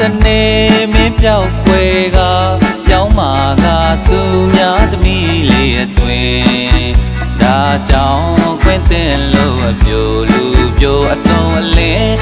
တနေ့မင်းပြောက်ွယ်ကပြောင်းမာကသူများသမီးလေးအသွင်ဒါကြောင့်ခွင့်တင်လို့အပြိုလူပြိုအစုံအလင်း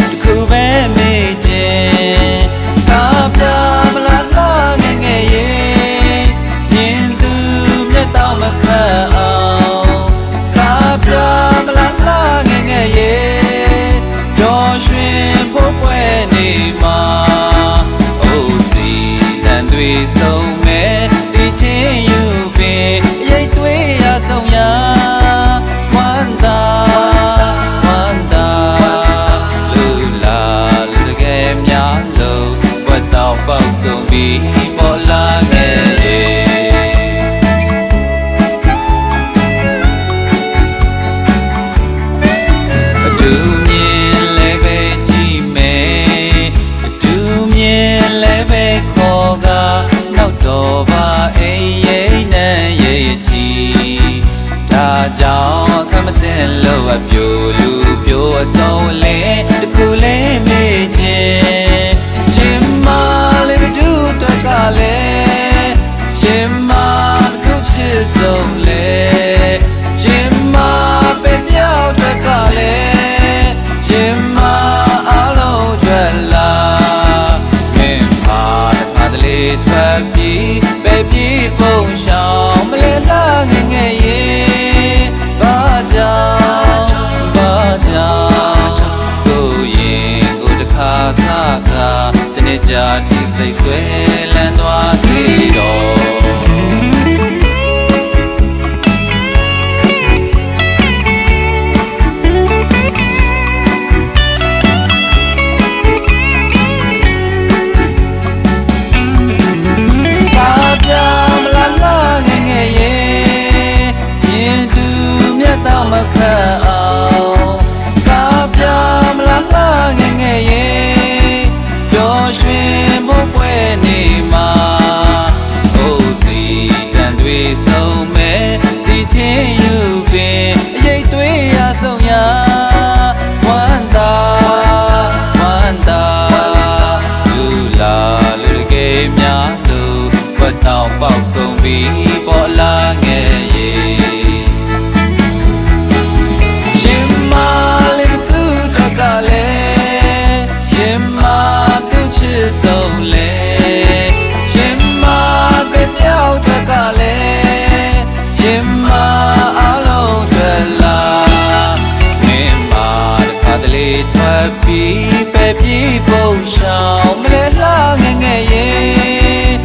ပြီးပေါ်လာခဲ့ရဲ့အတူမြင်လည်းပဲကြည့်မယ်အတူမြင်လည်းပဲခေါ်ကနောက်တော့ပါအိမ်ရိတ်နဲ့ရိတ်ကြည့်ဒါကြောင့်အခမတင်လို့အပြိုလူပြိုအစုံလေး ထွက်ပြီးပဲပြေးပုံရှောင်းမလဲလာငယ်ငယ်ရဲ့ဘာကြောင့်ဘာကြောင့်ကိုရင်ကိုတစ်ခါစားကတနေ့ကြာထိစိတ်ဆွဲလန်းသွားစေ နေမှာအိုးစီတန်တွေဆုံးမဲ့ဒီချင်းယူပင်အရေးတွေးရဆုံးရဝမ်းသာဝမ်းသာလူလာလူတကယ်များလို့ဘတ်တောင်ပေါက်ကုန်ပြီး ထွက်ပြီးပဲပြေးပုံရှောင်းမလဲလာငယ်ငယ်ရဲ့